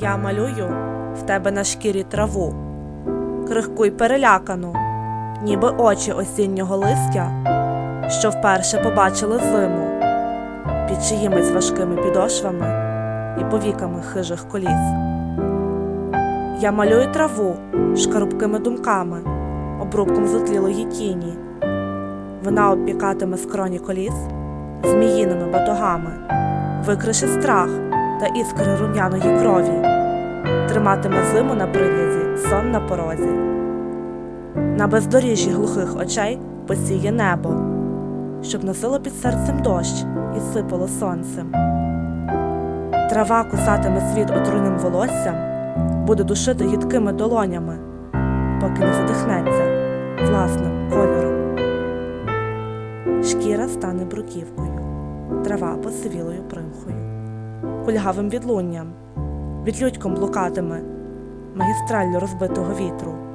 Я малюю в тебе на шкірі траву, крихку й перелякану, ніби очі осіннього листя, що вперше побачили зиму під чиїмись важкими підошвами і повіками хижих коліс. Я малюю траву шкарубкими думками, обрубком зотлілої тіні. Вона обпікатиме скроні коліс зміїними батогами, викришить страх та іскри рум'яної крові, триматиме зиму на прив'язі, сон на порозі. На бездоріжжі глухих очей посіє небо, щоб носило під серцем дощ і сипало сонцем. Трава кусатиме світ отруйним волоссям, буде душити гідкими долонями, поки не задихнеться власним кольором. Шкіра стане бруківкою, трава посивілою примхою, кульгавим відлунням, відлюдьком блукатиме магістраль розбитого вітру.